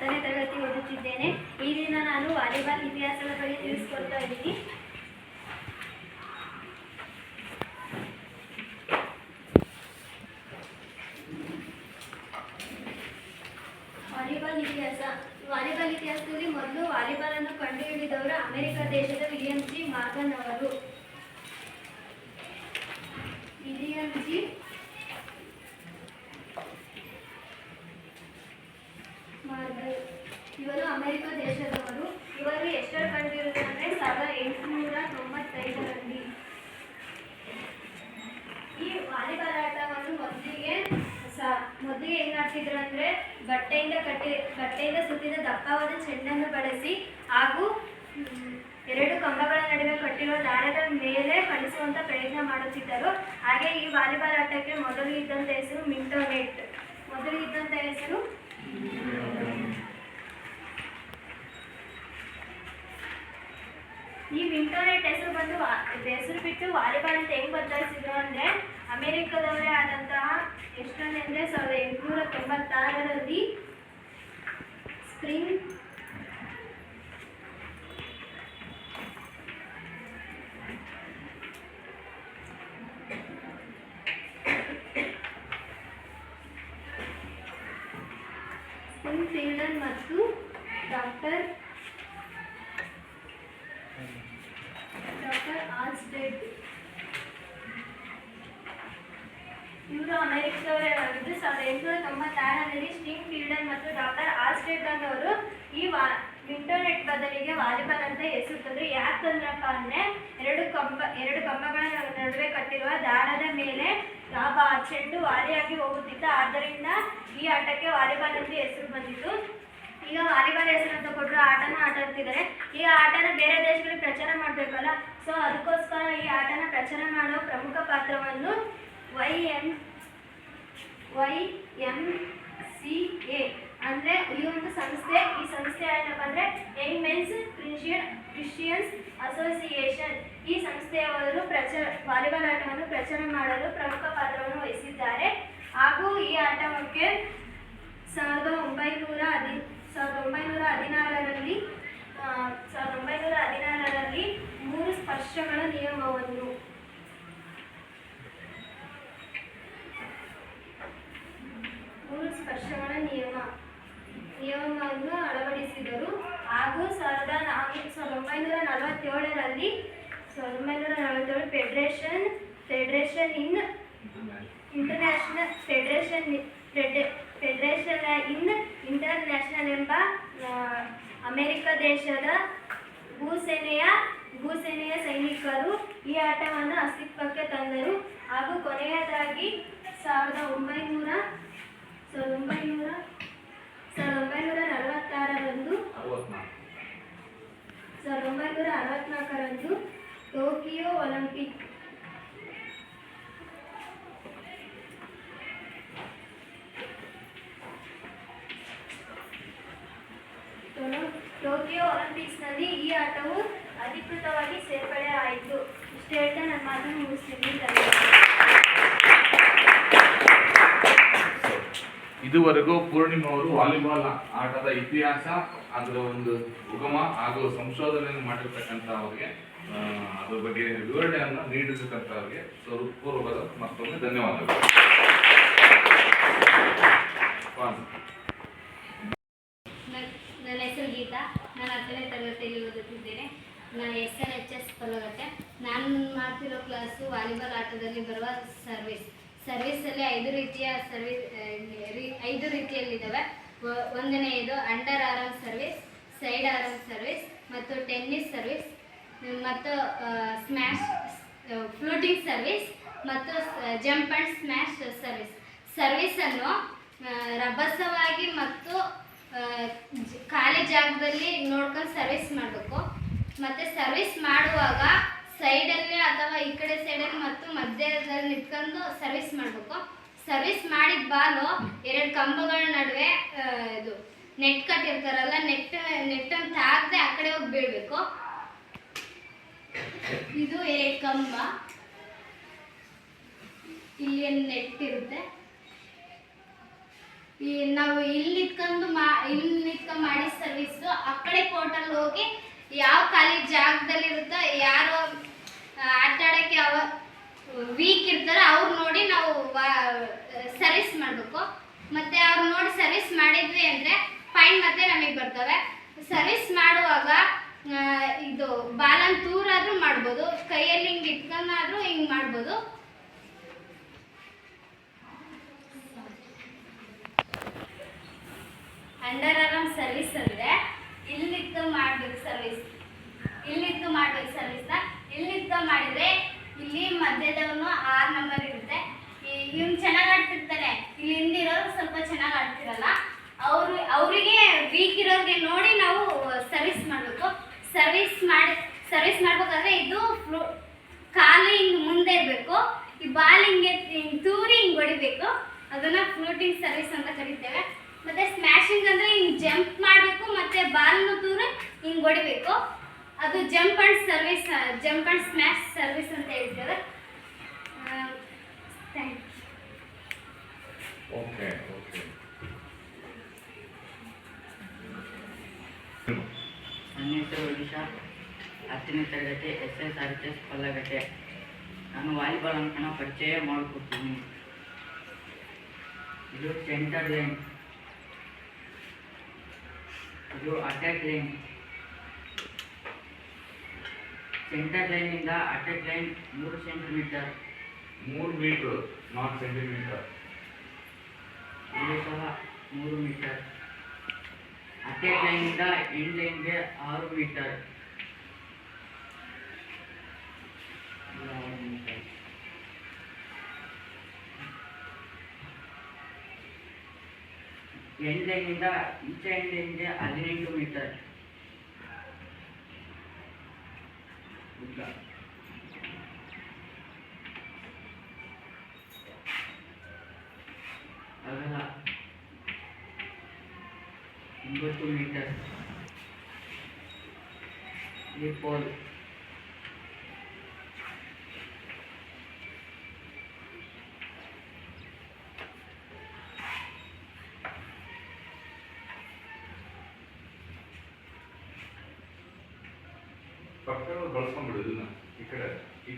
ಹತ್ತನೇ ತರಗತಿ ಓದುತ್ತಿದ್ದೇನೆ. ಈ ದಿನ ನಾನು ವಾಲಿಬಾಲ್ ಇತಿಹಾಸದ ಬಗ್ಗೆ ತಿಳಿಸ್ಕೊಡ್ತಾ ಇದ್ದೀನಿ. ವಾಲಿಬಾಲ್ ಇತಿಹಾಸ. ವಾಲಿಬಾಲ್ ಇತಿಹಾಸದಲ್ಲಿ ಮೊದಲು ವಾಲಿಬಾಲ್ ಅನ್ನು ಕಂಡುಹಿಡಿದವರು ಅಮೆರಿಕ ದೇಶದ ವಿಲಿಯಂ ಜಿ ಮಾರ್ಗನ್ ಅವರು ವಿಲಿಯಂ ಜಿ ಮಾರ್ಗನ್ ಇವರು ಅಮೆರಿಕ ದೇಶದವರು ಇವರು ಎಷ್ಟರ ಕಂಡಿರುತ್ತಾರೆ ಸಾವಿರದ ಎಂಟುನೂರ ತೊಂಬತ್ತೈದರಲ್ಲಿ. ಈ ವಾಲಿಬಾಲ್ ಆಟವನ್ನು ಮೊದಲಿಗೆ ಮೊದಲಿಗೆ ಏನ್ ಮಾಡ್ತಿದ್ರು ಅಂದ್ರೆ ಬಟ್ಟೆಯಿಂದ ಕಟ್ಟಿ, ಬಟ್ಟೆಯಿಂದ ಸುತ್ತಿದ ದಪ್ಪವಾದ ಚೆಂಡನ್ನು ಬಳಸಿ ಹಾಗೂ ಎರಡು ಕಂಬಗಳ ನಡುವೆ ಕಟ್ಟಿರುವ ದಾರದ ಮೇಲೆ ಕಳಿಸುವಂತ ಪ್ರಯತ್ನ ಮಾಡುತ್ತಿದ್ದರು. ಹಾಗೆ ಈ ವಾಲಿಬಾಲ್ ಆಟಕ್ಕೆ ಮೊದಲು ಇದ್ದಂತ ಹೆಸರು ಮಿಂಟೋನೆಟ್. ಮೊದಲು ಇದ್ದಂತ ಹೆಸರು ಈ ಇಂಟರ್ನೆಟ್ ಹೆಸರು ಬಂದು ಹೆಸರು ಬಿಟ್ಟು ವಾಲಿಬಾಲ್ ಅಂತ ಹೆಂಗ್ ಬದಲಾಯಿಸಿದ್ರು ಅಂದ್ರೆ ಅಮೆರಿಕದವರೇ ಆದಂತಹ ಎಷ್ಟೊಂದು ಅಂದರೆ ಸಾವಿರದ ಎಂಟುನೂರ ತೊಂಬತ್ತಾರರಲ್ಲಿ ಸ್ಪ್ರಿಂಗ್ ಫೀಲ್ಡರ್ ಮತ್ತು ಡಾಕ್ಟರ್ ಡಾಕ್ಟರ್ ಆಲ್ಸ್ಟೆಡ್ ಇವರು ಅಮೆರಿಕದವರೇ ಆಗಿದ್ದು ಸಾವಿರದ ಎಂಟುನೂರ ತೊಂಬತ್ತಾರರಲ್ಲಿ ಸ್ಟಿಂಗ್ ಫೀಲ್ಡರ್ ಮತ್ತು ಡಾಕ್ಟರ್ ಆಲ್ಸ್ಟೆಡ್ ಅನ್ನೋರು ಈ ವಾ ಇಂಟರ್ನೆಟ್ ಬದಲಿಗೆ ವಾಲಿಬಾಲ್ ಅಂತ ಹೆಸರು ತಂದ್ರು ಯಾಕೆ ತಂದ್ರಪ್ಪ ಅಂದ್ರೆ ಎರಡು ಕಂಬ ಎರಡು ಕಂಬಗಳ ನಡುವೆ ಕಟ್ಟಿರುವ ದಾರದ ಮೇಲೆ ಯಾವ ಚೆಂಡು ವಾರಿಯಾಗಿ ಹೋಗುತ್ತಿತ್ತ ಆದ್ದರಿಂದ ಈ ಆಟಕ್ಕೆ ವಾಲಿಬಾಲ್ ಎಂದು ಹೆಸರು ಬಂದಿತ್ತು ಈಗ ವಾಲಿಬಾಲ್ ಹೆಸರು ಅಂತ ಕೊಟ್ಟರು ಆಟನ ಆಟಾಡ್ತಿದ್ದಾರೆ ಈಗ ಆಟನ ಬೇರೆ ದೇಶಗಳಿಗೆ ಪ್ರಚಾರ ಮಾಡಬೇಕಲ್ಲ? ಸೊ ಅದಕ್ಕೋಸ್ಕರ ಈ ಆಟನ ಪ್ರಚಾರ ಮಾಡೋ ಪ್ರಮುಖ ಪಾತ್ರವನ್ನು Y M Y M C A ಅಂದರೆ ಈ ಒಂದು ಸಂಸ್ಥೆ, ಈ ಸಂಸ್ಥೆ ಏನಪ್ಪ ಅಂದರೆ young men's christian christians association ಈ ಸಂಸ್ಥೆಯವರು ಪ್ರಚಾರ ವಾಲಿಬಾಲ್ ಆಟವನ್ನು ಪ್ರಚಾರ ಮಾಡಲು ಪ್ರಮುಖ ಪಾತ್ರವನ್ನು ವಹಿಸಿದ್ದಾರೆ. ಹಾಗೂ ಈ ಆಟಕ್ಕೆ ಸಾವಿರದ ಒಂಬೈನೂರ ಹದಿ, ಸಾವಿರದ ಒಂಬೈನೂರ ಹದಿನಾರರಲ್ಲಿ ಸಾವಿರದ ಒಂಬೈನೂರ ಹದಿನಾರರಲ್ಲಿ ಮೂರು ಸ್ಪರ್ಶಗಳ ನಿಯಮವನ್ನು ಮೂರು ಸ್ಪರ್ಶಗಳ ನಿಯಮ, ನಿಯಮವನ್ನು ಅಳವಡಿಸಿದರು. ಹಾಗೂ ಸಾವಿರದ ನಾಲ್ಕು, ಸಾವಿರದ ಒಂಬೈನೂರ ನಲವತ್ತೇಳರಲ್ಲಿ ಸಾವಿರದ ಒಂಬೈನೂರ ನಲವತ್ತೇಳು federation federation in international federation federation in international ಎಂಬ ಅಮೆರಿಕ ದೇಶದ ಭೂಸೇನೆಯ ಭೂಸೇನೆಯ ಸೈನಿಕರು ಈ ಆಟವನ್ನು ಅಸ್ತಿತ್ವಕ್ಕೆ ತಂದರು. ಹಾಗೂ ಕೊನೆಯದಾಗಿ ಸಾವಿರದ ಒಂಬೈನೂರ ಸಾವಿರದ ಒಂಬೈನೂರ ಸಾವಿರದ ಒಂಬೈನೂರ ನಲವತ್ತಾರರಂದು ಸಾವಿರದ ಒಂಬೈನೂರ ಅರವತ್ನಾಲ್ಕರಂದು ಟೋಕಿಯೋ ಒಲಿಂಪಿಕ್. ಟೋಕಿಯೋ ಒಲಿಂಪಿಕ್ಸ್ನಲ್ಲಿ ಈ ಆಟವು ಅಧಿಕೃತವಾಗಿ ಸೇರ್ಪಡೆ ಆಯಿತು. ಇಷ್ಟು ಹೇಳ್ತಾ ನನ್ನ ಮಾತನ್ನು ಮುಗಿಸ್ತೀನಿ. ಇದುವರೆಗೂ ಪೂರ್ಣಿಮಾ ಅವರು ವಾಲಿಬಾಲ್ ಆಟದ ಇತಿಹಾಸ ಅದರ ಒಂದು ಉಗಮ ಹಾಗೂ ಸಂಶೋಧನೆಯನ್ನು ಮಾಡಿರ್ತಕ್ಕಂಥ ಅವರಿಗೆ ಅದರ ಬಗ್ಗೆ ವಿವರಣೆಯನ್ನು ನೀಡಿರ್ತಕ್ಕಂಥ ಅವರಿಗೆ ಹೃತ್ಪೂರ್ವಕದ ಮತ್ತೊಮ್ಮೆ ಧನ್ಯವಾದಗಳು. ನನ್ನ ಹೆಸರು ಗೀತಾ. ನಾನು ಹತ್ತನೇ ತರಗತಿಯಲ್ಲಿ ಓದುತ್ತಿದ್ದೇನೆ. ನಾನು S N H S Pallagatte ನಾನು ಮಾಡ್ತಿರೋ ಕ್ಲಾಸು ವಾಲಿಬಾಲ್ ಆಟದಲ್ಲಿ ಬರುವ ಸರ್ವಿಸ್. ಸರ್ವಿಸಲ್ಲಿ ಐದು ರೀತಿಯ ಸರ್ವಿಸ್ ಐದು ರೀತಿಯಲ್ಲಿದ್ದಾವೆ. ಒಂದನೆಯದು under arm service, side arm service ಮತ್ತು ಟೆನ್ನಿಸ್ ಸರ್ವಿಸ್, ಮತ್ತು ಸ್ಮ್ಯಾಶ್ ಫ್ಲೂಟಿಂಗ್ ಸರ್ವಿಸ್ ಮತ್ತು ಜಂಪ್ ಆ್ಯಂಡ್ ಸ್ಮ್ಯಾಶ್ ಸರ್ವಿಸ್. ಸರ್ವಿಸನ್ನು ರಭಸವಾಗಿ ಮತ್ತು ಖಾಲಿ ಜಾಗದಲ್ಲಿ ನೋಡ್ಕೊಂಡು ಸರ್ವಿಸ್ ಮಾಡಬೇಕು. ಮತ್ತು ಸರ್ವಿಸ್ ಮಾಡುವಾಗ ಸೈಡಲ್ಲಿ ಅಥವಾ ಈ ಕಡೆ ಸೈಡಲ್ಲಿ ಮತ್ತು ಮಧ್ಯದಲ್ಲಿ ನಿಂತ್ಕೊಂಡು ಸರ್ವಿಸ್ ಮಾಡಬೇಕು. ಸರ್ವಿಸ್ ಮಾಡಿದ ಬಾಲು ಎರಡು ಕಂಬಗಳ ನಡುವೆ ಇದು ನೆಟ್ ಕಟ್ಟಿರ್ತಾರಲ್ಲ ನೆಟ್ ನೆಟ್ ಅಂತ ಹಾಕದೆ ಆ ಕಡೆ ಹೋಗಿ ಬೀಳ್ಬೇಕು. ಇದು ಎರಡು ಕಂಬ. ಇಲ್ಲಿ ನೆಟ್ ಇರುತ್ತೆ? ಈ ನಾವು ಇಲ್ಲಿ ಇಟ್ಕೊಂಡು ಮಾ, ಇಲ್ಲಿ ನಿತ್ಕೊಂಡು ಮಾಡಿ ಸರ್ವಿಸ್ ಆ ಕಡೆ ಕೋರ್ಟಲ್ಲಿ ಹೋಗಿ ಯಾವ ಖಾಲಿ ಜಾಗದಲ್ಲಿರುತ್ತೋ, ಯಾರು ಆಟಾಡೋಕ್ಕೆ ಯಾವ ವೀಕ್ ಇರ್ತಾರೆ, ಅವ್ರು ನೋಡಿ ನಾವು ಸರ್ವಿಸ್ ಮಾಡಬೇಕು. ಮತ್ತು ಅವ್ರು ನೋಡಿ ಸರ್ವಿಸ್ ಮಾಡಿದ್ವಿ ಅಂದರೆ ಫೈನ್ ಮತ್ತೆ ನಮಗೆ ಬರ್ತವೆ. ಸರ್ವಿಸ್ ಮಾಡುವಾಗ ಇದು ಬಾಲನ್ ತೂರಾದ್ರೂ ಮಾಡ್ಬೋದು, ಕೈಯಲ್ಲಿ ಹಿಂಗೆ ಇಟ್ಕೊಂಡಾದ್ರೂ ಹಿಂಗೆ ಮಾಡ್ಬೋದು. ಅಂಡರ್ ಆರ್ಮ್ ಸರ್ವಿಸ್ ಅಂದರೆ ಇಲ್ಲಿತ್ತು ಮಾಡ್ಬೇಕು ಸರ್ವಿಸ್ ಇಲ್ಲಿತ್ತು ಮಾಡ್ಬೇಕು ಸರ್ವಿಸ್ನ ಇಲ್ಲಿತ್ತು ಮಾಡಿದ್ರೆ ಇಲ್ಲಿ ಮಧ್ಯದವನು ಆರು ನಂಬರ್ ಇರುತ್ತೆ. ಇವ್ನು ಚೆನ್ನಾಗಿ ಆಡ್ತಿರ್ತಾನೆ. ಇಲ್ಲಿ ಹಿಂದಿರೋರು ಸ್ವಲ್ಪ ಚೆನ್ನಾಗಿ ಆಡ್ತಿರಲ್ಲ. ಅವರು, ಅವರಿಗೆ ವೀಕ್ ಇರೋರಿಗೆ ನೋಡಿ ನಾವು ಸರ್ವಿಸ್ ಮಾಡಬೇಕು. ಸರ್ವಿಸ್ ಮಾಡಿ ಸರ್ವಿಸ್ ಮಾಡ್ಬೇಕಾದ್ರೆ ಇದು ಫ್ಲೂ ಕಾಲು ಹಿಂಗೆ ಮುಂದೆ ಇರಬೇಕು. ಈ ಬಾಲ್ ಹಿಂಗೆ, ಹಿಂಗ್ ತೂರಿ ಹಿಂಗೆ ಹೊಡಿಬೇಕು. ಅದನ್ನ ಫ್ಲೋಟಿಂಗ್ ಸರ್ವಿಸ್ ಅಂತ ಕರಿತೇವೆ. ಮತ್ತೆ ಸ್ಮ್ಯಾಶಿಂಗ್ ಅಂದರೆ ಹಿಂಗೆ ಜಂಪ್ ಮಾಡಬೇಕು, ಮತ್ತೆ ಬಾಲ್ನ ತೂರಿ ಹಿಂಗೆ ಹೊಡಿಬೇಕು. ಅದು jump and service jump and smash service ಅಂತ ಥ್ಯಾಂಕ್ ಓಕೆ ಓಕೆ ನನ್ನ ಹೆಸರು ಒಡಿಶಾ ಹತ್ತನೇ ತರಗತಿ S S R S Pallagatte ನಾನು ವಾಲಿಬಾಲ್ ಅಂಕಣ ಪರಿಚಯ ಮಾಡಿಕೊಡ್ತೀನಿ. ಇದು ಸೆಂಟರ್ ಲೈನ್. ಇದು ಅಟ್ಯಾಕ್ ಲೈನ್. ಸೆಂಟರ್ ಲೈನಿಂದ ಅಟೆಕ್ ಲೈನ್ ಮೂರು ಸೆಂಟಿಮೀಟರ್ ಮೂರು ಮೀಟರ್ ನಾಲ್ಕು ಸೆಂಟಿಮೀಟರ್ ಇದು ಸಹ ಮೂರು ಮೀಟರ್ ಅಟ್ಯಾಕ್ ಲೈನಿಂದ ಎಂಡ್ ಲೈನ್ಗೆ ಆರು ಮೀಟರ್ ಇದು ಆರು ಮೀಟರ್ ಎಂಡ್ ಲೈನಿಂದ ಈಚೆ ಎಂಡ್ ಲೈನ್ಗೆ ಹದಿನೆಂಟು ಮೀಟರ್ ಉದ್ದ ಅಗಲ ಒಂಬತ್ತು ಮೀಟರ್ ಈ ಪೋಲ್ ಪಕ್ಕದಲ್ಲಿ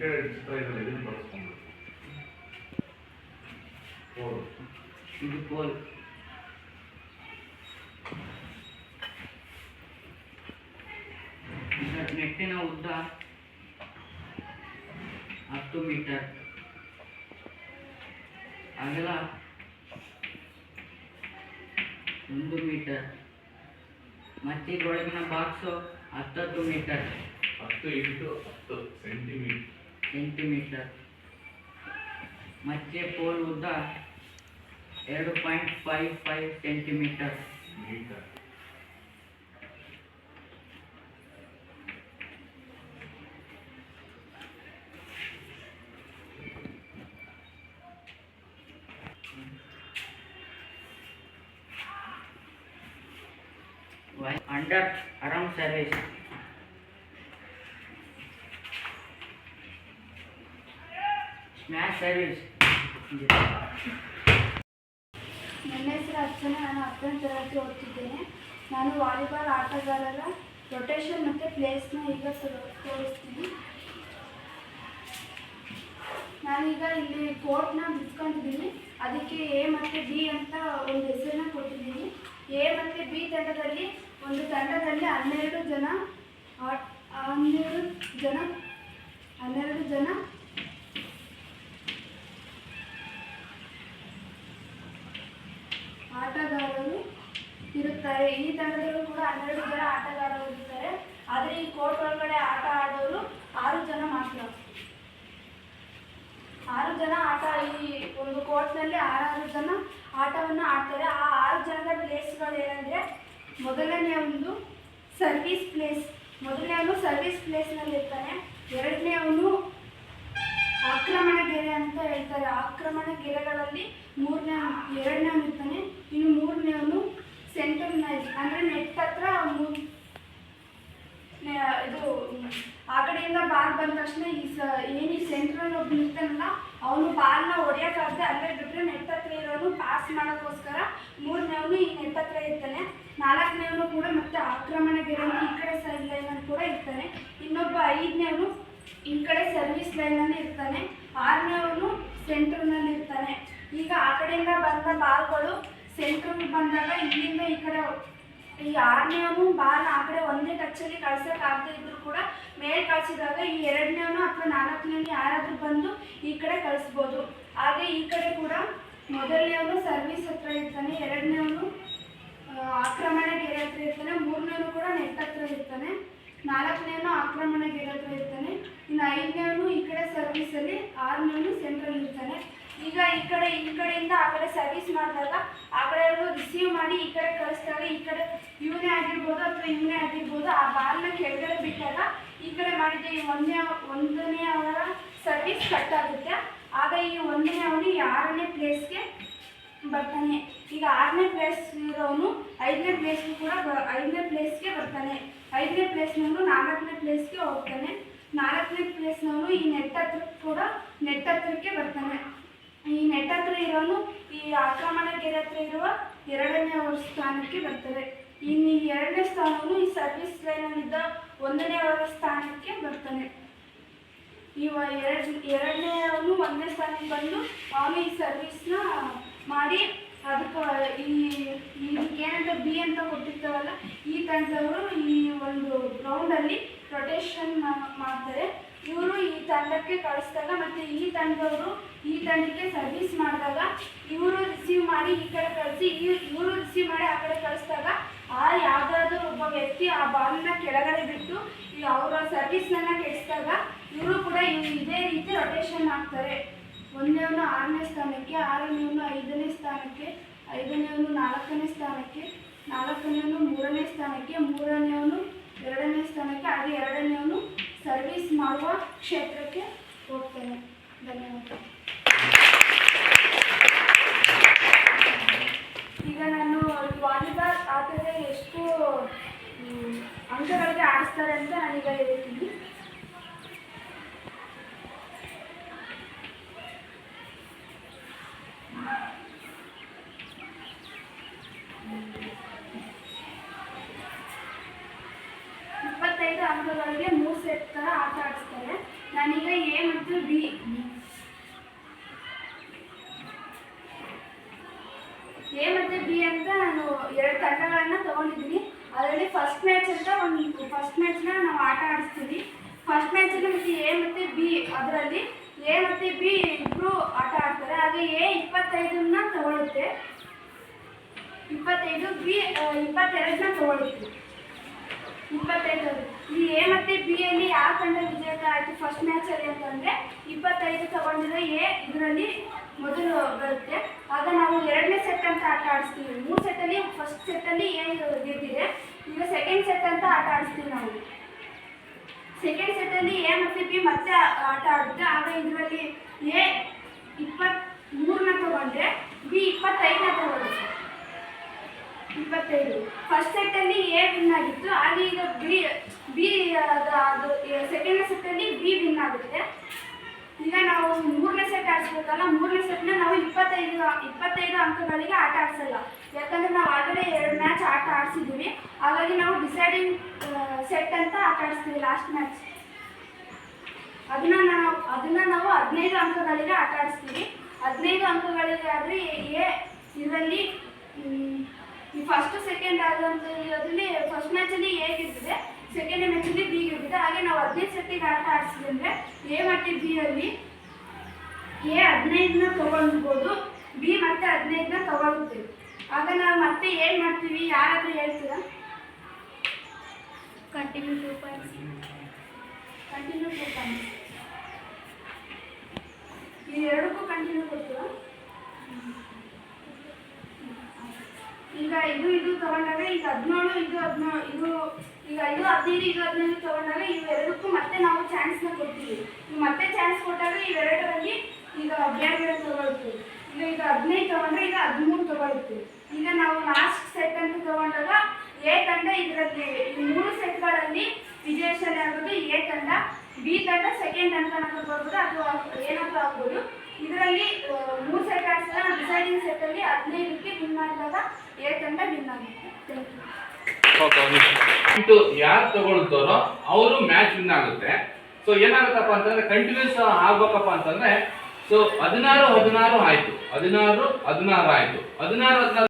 ಕಡೆ ಇಷ್ಟ ಕಡೆ ಚಿತ್ರ ಇದನ್ನ ಇದನ್ನ ಬಳಸ್ಕೊಂಡ್ಬಿಡು ಓ ಇದು ಇದರ ನೆಟ್ಟಿನ ಉದ್ದ ಹತ್ತು ಮೀಟರ್ ಅಗಲ ಒಂದು ಮೀಟರ್ ಮತ್ತೆ ಇದ್ರೊಳಗಿನ ಬಾಕ್ಸು ಹತ್ತತ್ತು ಮೀಟರ್ ಹತ್ತು ಇಂಟು ಹತ್ತು ಸೆಂಟಿಮೀಟರ್ ಸೆಂಟಿಮೀಟರ್ ಮತ್ತೆ ಪೋಲ್ ಉದ್ದ ಎರಡು point five five centimetre metre under arm ನನ್ನ ಹೆಸರು ಅರ್ಚನಾ, ನಾನು ಹತ್ತನೇ ತರಗತಿ ಓದ್ತಿದ್ದೇನೆ. ನಾನು ವಾಲಿಬಾಲ್ ಆಟಗಾರರ ರೊಟೇಷನ್ ಮತ್ತು ಪ್ಲೇಸ್ನ ಈಗ ತೋರಿಸ್ತೀನಿ. ನಾನೀಗ ಇಲ್ಲಿ ಕೋರ್ಟ್ನ ಬಿಚ್ಕೊಂಡಿದ್ದೀನಿ ಅದಕ್ಕೆ ಎ ಮತ್ತು ಬಿ ಅಂತ ಒಂದು ಹೆಸರನ್ನ ಕೊಟ್ಟಿದ್ದೀನಿ. ಎ ಮತ್ತು ಬಿ ತಂಡದಲ್ಲಿ, ಒಂದು ತಂಡದಲ್ಲಿ ಹನ್ನೆರಡು ಜನ ಹನ್ನೆರಡು ಜನ ಹನ್ನೆರಡು ಜನ ಆಟಗಾರರು ಇರುತ್ತಾರೆ ಈ ತಂಡದಲ್ಲೂ ಕೂಡ ಹನ್ನೆರಡು ಜನ ಆಟಗಾರರು ಇರ್ತಾರೆ. ಆದರೆ ಈ ಕೋರ್ಟ್ ಒಳಗಡೆ ಆಟ ಆಡೋರು ಆರು ಜನ ಮಾತ್ರ. ಆರು ಜನ ಆಟ ಈ ಒಂದು ಕೋರ್ಟ್ನಲ್ಲಿ ಆರಾರು ಜನ ಆಟವನ್ನು ಆಡ್ತಾರೆ. ಆ ಆರು ಜನದ ಪ್ಲೇಸ್ಗಳು ಏನಂದರೆ ಮೊದಲನೇ ಒಂದು ಸರ್ವಿಸ್ ಪ್ಲೇಸ್ ಮೊದಲನೇ ಅವನು ಸರ್ವಿಸ್ ಪ್ಲೇಸ್ನಲ್ಲಿ ಇರ್ತಾನೆ. ಎರಡನೇ ಅವನು ಆಕ್ರಮಣ ಗೆರೆ ಅಂತ ಹೇಳ್ತಾರೆ. ಆಕ್ರಮಣ ಗೆರೆಗಳಲ್ಲಿ ಮೂರನೇ, ಎರಡನೇ ಇರ್ತಾನೆ. ಇನ್ನು ಮೂರನೇವನು ಸೆಂಟರ್ನಲ್ಲಿ ಅಂದರೆ ನೆಟ್ ಹತ್ರ ಇದು ಆ ಕಡೆಯಿಂದ ಬಾಲ್ ಬಂದ ತಕ್ಷಣ ಈ ಸ ಏನು ಈ ಸೆಂಟ್ರಲ್ಲಿ ಒಬ್ಬ ನಿಲ್ತಾನಲ್ಲ ಅವನು ಬಾಲ್ನ ಹೊಡೆಯೋಕ್ಕಾಗದೆ ಅಲ್ಲೇ ಬಿಟ್ಟರೆ ನೆಟ್ ಹತ್ರ ಇರೋನು ಪಾಸ್ ಮಾಡೋಕ್ಕೋಸ್ಕರ ಮೂರನೇವನು ಈ ನೆಟ್ ಹತ್ರ ಇರ್ತಾನೆ. ನಾಲ್ಕನೇವನು ಕೂಡ ಮತ್ತೆ ಆಕ್ರಮಣ ಗೆರೆಯಲ್ಲಿ ಈ ಕಡೆ ಸೈಡ್ ಲೈನಲ್ಲಿ ಕೂಡ ಇರ್ತಾನೆ. ಇನ್ನೊಬ್ಬ ಐದನೇವನು ಈ ಕಡೆ ಸರ್ವಿಸ್ ಲೈನಲ್ಲಿ ಇರ್ತಾನೆ. ಆರನೇವನು ಸೆಂಟ್ರ್ನಲ್ಲಿ ಇರ್ತಾನೆ. ಈಗ ಆ ಕಡೆಯಿಂದ ಬಂದ ಬಾಲ್ಗಳು ಸೆಂಟ್ರಿಗೆ ಬಂದಾಗ ಇಲ್ಲಿಂದ ಈ ಕಡೆ ಈ ಆರನೇವನು ಬಾಲ್ ಆ ಕಡೆ ಒಂದೇ ಟಚ್ಚಲ್ಲಿ ಕಳ್ಸೋಕ್ಕಾಗದೇ ಇದ್ರು ಕೂಡ ಮೇಲೆ ಕಳಿಸಿದಾಗ ಈ ಎರಡನೇವನು ಅಥವಾ ನಾಲ್ಕನೇವನು ಯಾರಾದರೂ ಬಂದು ಈ ಕಡೆ ಕಳಿಸ್ಬೋದು. ಹಾಗೆ ಈ ಕಡೆ ಕೂಡ ಮೊದಲನೇವನು ಸರ್ವಿಸ್ ಹತ್ರ ಇರ್ತಾನೆ ಎರಡನೇವನು ಆಕ್ರಮಣ ಗೆರೆ ಹತ್ರ ಇರ್ತಾನೆ ಮೂರನೇವನು ಕೂಡ ನೆಟ್ ಹತ್ರ ಇರ್ತಾನೆ ನಾಲ್ಕನೇವನು ಆಕ್ರಮಣ ಗೆರೆ ಹತ್ರ ಇರ್ತಾನೆ, ಇನ್ನು ಐದನೇವನು ಈ ಕಡೆ ಸರ್ವಿಸಲ್ಲಿ ಆರನೇವನು ಸೆಂಟ್ರಲ್ ಇರ್ತಾನೆ ಈಗ ಈ ಕಡೆ ಈ ಕಡೆಯಿಂದ ಆ ಕಡೆ ಸರ್ವಿಸ್ ಮಾಡಿದಾಗ ಆ ಕಡೆ ರಿಸೀವ್ ಮಾಡಿ ಈ ಕಡೆ ಕಳಿಸಿದಾಗ ಈ ಕಡೆ ಇವನೇ ಆಗಿರ್ಬೋದು ಅಥವಾ ಇವನೇ ಆಗಿರ್ಬೋದು, ಆ ಬಾಲ್ನ ಕೆಳಗಡೆ ಬಿಟ್ಟಾಗ ಈ ಕಡೆ ಮಾಡಿದ ಈ ಒಂದನೇ ಒಂದನೇ ಅವರ ಸರ್ವಿಸ್ ಕಟ್ ಆಗುತ್ತೆ. ಆಗ ಈ ಒಂದನೇ ಅವನು ಆರನೇ ಪ್ಲೇಸ್ಗೆ ಬರ್ತಾನೆ. ಈಗ ಆರನೇ ಪ್ಲೇಸ್ ಇರೋವನು ಐದನೇ ಪ್ಲೇಸ್ಗೂ ಕೂಡ ಬ- ಐದನೇ ಪ್ಲೇಸ್ಗೆ ಬರ್ತಾನೆ. ಐದನೇ ಪ್ಲೇಸ್ನವನು ನಾಲ್ಕನೇ ಪ್ಲೇಸ್ಗೆ ಹೋಗ್ತಾನೆ. ನಾಲ್ಕನೇ ಪ್ಲೇಸ್ನವನು ಈ ನೆಟ್ ಹತ್ರ ಕೂಡ ನೆಟ್ ಹತ್ರಕ್ಕೆ ಬರ್ತಾನೆ. ಈ ನೆಟ್ ಹತ್ರ ಇರೋನು, ಈ ಆಕ್ರಮಣ ಗೆರೆ ಹತ್ರ ಇರುವ ಎರಡನೇ ಅವರ ಸ್ಥಾನಕ್ಕೆ ಬರ್ತಾರೆ. ಇನ್ನು ಈ ಎರಡನೇ ಸ್ಥಾನವನು ಈ ಸರ್ವಿಸ್ ಲೈನಲ್ಲಿದ್ದ ಒಂದನೇ ಅವರ ಸ್ಥಾನಕ್ಕೆ ಬರ್ತಾನೆ. ಈ ಎರಡು ಎರಡನೇವನು ಒಂದನೇ ಸ್ಥಾನಕ್ಕೆ ಬಂದು ಅವನು ಈ ಸರ್ವಿಸ್ನ ಮಾಡಿ ಅದಕ್ಕೆ ಈ ಏನಂತ ಬಿ ಅಂತ ಕೊಟ್ಟಿರ್ತಾವಲ್ಲ, ಈ ತಂಡದವರು ಈ ಒಂದು ಗ್ರೌಂಡಲ್ಲಿ ರೊಟೇಷನ್ ಮಾಡ್ತಾರೆ. ಇವರು ಈ ತಂಡಕ್ಕೆ ಕಳಿಸಿದಾಗ ಮತ್ತು ಈ ತಂಡದವರು ಈ ತಂಡಕ್ಕೆ ಸರ್ವಿಸ್ ಮಾಡಿದಾಗ ಇವರು ರಿಸೀವ್ ಮಾಡಿ ಈ ಕಡೆ ಕಳಿಸಿ ಇವರು ರಿಸೀವ್ ಮಾಡಿ ಆ ಕಡೆ ಕಳಿಸಿದಾಗ ಆ ಯಾವುದಾದ್ರೂ ಒಬ್ಬ ವ್ಯಕ್ತಿ ಆ ಬಾಲ್ನ ಕೆಳಗಡೆ ಬಿಟ್ಟು ಅವರ ಸರ್ವಿಸ್ನನ್ನ ಕೆಡಿಸಿದಾಗ ಇವರು ಕೂಡ ಇದೇ ರೀತಿ ರೊಟೇಷನ್ ಆಗ್ತಾರೆ. ಒಂದನೇವನು ಆರನೇ ಸ್ಥಾನಕ್ಕೆ ಆರನೇವನು ಐದನೇ ಸ್ಥಾನಕ್ಕೆ ಐದನೇವನು ನಾಲ್ಕನೇ ಸ್ಥಾನಕ್ಕೆ ನಾಲ್ಕನೇವನು ಮೂರನೇ ಸ್ಥಾನಕ್ಕೆ ಮೂರನೇವನು ಎರಡನೇ ಸ್ಥಾನಕ್ಕೆ, ಹಾಗೆ ಎರಡನೇವನು ಸರ್ವಿಸ್ ಮಾಡುವ ಕ್ಷೇತ್ರಕ್ಕೆ ಹೋಗ್ತೇನೆ. ಧನ್ಯವಾದ. ಈಗ ನಾನು ವಾಲಿಬಾಲ್ ಆಟದ ಎಷ್ಟು ಅಂಕಗಳಿಗೆ ಆಡಿಸ್ತಾರೆ ಅಂತ ನಾನೀಗ ಹೇಳ್ತೀನಿ ಇಪ್ಪತ್ತೈದು ಅಂಕಗಳಿಗೆ ಮೂರು ಸೆಟ್ ಥರ ಆಟ ಆಡಿಸ್ತಾರೆ ನಾನೀಗ ಎ ಮತ್ತು ಬಿ ಎ ಮತ್ತು ಬಿ ಅಂತ ನಾನು ಎರಡು ತಂಡಗಳನ್ನು ತಗೊಂಡಿದ್ದೀನಿ ಅದರಲ್ಲಿ ಫಸ್ಟ್ ಮ್ಯಾಚ್ ಅಂತ ಒಂದು ಫಸ್ಟ್ ಮ್ಯಾಚ್ನ ನಾವು ಆಟ ಆಡಿಸ್ತೀವಿ ಫಸ್ಟ್ ಮ್ಯಾಚಲ್ಲಿ ಮತ್ತು ಎ ಮತ್ತು ಬಿ ಅದರಲ್ಲಿ ಎ ಮತ್ತು ಬಿ ಇಬ್ಬರು ಆಟ ಆಡ್ತಾರೆ. ಹಾಗೆ ಎ ಇಪ್ಪತ್ತೈದನ್ನ ತಗೊಳುತ್ತೆ. ಇಪ್ಪತ್ತೈದು ಬಿ ಇಪ್ಪತ್ತೆರಡನ್ನ ತಗೊಳುತ್ತೆ. ಇಪ್ಪತ್ತೈದು ಈ ಎ ಮತ್ತು ಬಿ ಅಲ್ಲಿ ಯಾವ ತಂಡ ವಿಜೇತ ಆಯಿತು ಫಸ್ಟ್ ಮ್ಯಾಚಲ್ಲಿ ಅಂತಂದರೆ ಇಪ್ಪತ್ತೈದು ತಗೊಂಡಿರೋ ಎ ಇದರಲ್ಲಿ ಮೊದಲು ಬರುತ್ತೆ. ಆಗ ನಾವು ಎರಡನೇ ಸೆಟ್ ಅಂತ ಆಟ ಆಡಿಸ್ತೀವಿ. ಮೂರು ಸೆಟ್ಟಲ್ಲಿ ಫಸ್ಟ್ ಸೆಟ್ಟಲ್ಲಿ ಎ ಗೆದ್ದಿದೆ. ಈಗ ಸೆಕೆಂಡ್ ಸೆಟ್ ಅಂತ ಆಟ ಆಡಿಸ್ತೀವಿ ನಾವು. ಸೆಕೆಂಡ್ ಸೆಟ್ಟಲ್ಲಿ ಎ ಮತ್ತು ಬಿ ಮತ್ತೆ ಆಟ ಆಡುತ್ತೆ ಆಗ ಇದರಲ್ಲಿ ಎ ಇಪ್ಪತ್ತ್ ಮೂರನ್ನ ತಗೊಂಡ್ರೆ ಬಿ ಇಪ್ಪತ್ತೈದನ್ನ ತಗೊಳುತ್ತೆ ಇಪ್ಪತ್ತೈದು. ಫಸ್ಟ್ ಸೆಟ್ಟಲ್ಲಿ ಎ ವಿನ್ ಆಗಿತ್ತು. ಹಾಗೆ ಈಗ ಬಿ ಬಿ ಅದು ಸೆಕೆಂಡ್ ಸೆಟ್ಟಲ್ಲಿ ಬಿ ವಿನ್ ಆಗುತ್ತೆ. ಈಗ ನಾವು ಮೂರನೇ ಸೆಟ್ ಆಡಿಸ್ಬೇಕಲ್ಲ, ಮೂರನೇ ಸೆಟ್ನ ನಾವು ಇಪ್ಪತ್ತೈದು ಇಪ್ಪತ್ತೈದು ಅಂಕಗಳಿಗೆ ಆಟ ಆಡಿಸಲ್ಲ. ಯಾಕಂದ್ರೆ ನಾವು ಆಗಲೇ ಎರಡು ಮ್ಯಾಚ್ ಆಟ ಆಡಿಸಿದ್ದೀವಿ ಹಾಗಾಗಿ ನಾವು ಡಿಸೈಡಿಂಗ್ ಸೆಟ್ ಆಟ ಆಡಿಸ್ತೀವಿ ಲಾಸ್ಟ್ ಮ್ಯಾಚ್ ಅದನ್ನ ನಾವು ಅದನ್ನ ನಾವು ಹದಿನೈದು ಅಂಕಗಳಿಗೆ ಆಟ ಆಡಿಸ್ತೀವಿ ಹದಿನೈದು ಅಂಕಗಳಿಗೆ ಆದರೆ ಎ, ಇದರಲ್ಲಿ ಈ ಫಸ್ಟ್ ಸೆಕೆಂಡ್ ಆದಂಥ ಇದರಲ್ಲಿ ಫಸ್ಟ್ ಮ್ಯಾಚಲ್ಲಿ ಎ ಗೆದ್ದಿದೆ. ಸೆಕೆಂಡ್ ಮ್ಯಾಚಲ್ಲಿ ಬಿ ಗೆದ್ದಿದೆ. ಹಾಗೆ ನಾವು ಹದಿನೈದು ಸೆಕೆಂಡ್ ಆಟ ಆಡಿಸಿದ್ವಿ ಅಂದರೆ ಎ ಮತ್ತು ಬಿ ಅಲ್ಲಿ ಎ ಹದಿನೈದನ್ನ ತಗೊಳ್ಬೋದು ಬಿ ಮತ್ತೆ ಹದಿನೈದನ್ನ ತೊಗೊಳ್ತೀವಿ. ಆಗ ನಾವು ಮತ್ತೆ ಏನು ಮಾಡ್ತೀವಿ? ಯಾರಾದರೂ ಹೇಳ್ತೀರಾ? Continue points. Continue continue points. ಈ ಎರಡಕ್ಕೂ ಕಂಟಿನ್ಯೂ ಕೊಡ್ತೀರಾ? ಈಗ ಇದು ಇದು ತಗೊಂಡಾಗ ಈಗ ಹದಿನೇಳು, ಇದು ಹದಿನೇಳು ಇದು ಈಗ ಐದು, ಹದಿನೈದು ಇದು ಹದಿನೈದು ತಗೊಂಡಾಗ ಇವೆರಡಕ್ಕೂ ಮತ್ತೆ ನಾವು ಚಾನ್ಸ್ನ ಕೊಡ್ತೀವಿ. ಮತ್ತೆ ಚಾನ್ಸ್ ಕೊಟ್ಟಾಗ ಇವೆರಡರಲ್ಲಿ ಈಗ ಬೇರೆ ಬೇರೆ ತಗೊಳ್ತೀವಿ. ಈಗ ಈಗ ಹದಿನೈದು ತಗೊಂಡ್ರೆ ಈಗ ಹದಿಮೂರು ತಗೊಳ್ತೀವಿ. ಈಗ ನಾವು ಲಾಸ್ಟ್ ಸೆಟ್ ಅಂತ ತಗೊಂಡಾಗ ತಂಡ ಇದರಲ್ಲಿ ಮೂರು ಸೆಟ್ಗಳಲ್ಲಿ ವಿಜಯಶಾಲಿ ಆಗೋದು, ಎ ತಂಡ, ಬಿ ತಂಡ ಸೆಕೆಂಡ್ ಅಂತ ಬರ್ಬೋದು. ಅಥವಾ ಏನಾದರೂ ಆಗ್ಬೋದು. ಇದರಲ್ಲಿ ಮೂರು ಸೆಟ್ ಆಗ್ತದ ಡಿಸೈಡಿಂಗ್ ಸೆಟ್ಟಲ್ಲಿ ಹದಿನೈದಕ್ಕೆ ವಿನ್ ಮಾಡಿದಾಗ ಎ ತಂಡ ವಿನ್ ಆಗುತ್ತೆ. ಯಾರು ತಗೊಳ್ತಾರೋ ಅವರು ಮ್ಯಾಚ್ ವಿನ್ ಆಗುತ್ತೆ. ಸೊ ಏನಾಗುತ್ತಪ್ಪ ಅಂತಂದ್ರೆ ಕಂಟಿನ್ಯೂಸ್ ಆಗ್ಬೇಕಪ್ಪ ಅಂತಂದ್ರೆ ಸೊ ಹದಿನಾರು ಹದಿನಾರು ಆಯ್ತು. ಹದಿನಾರು ಹದಿನಾರು ಆಯ್ತು. ಹದಿನಾರು ಹದಿನಾರು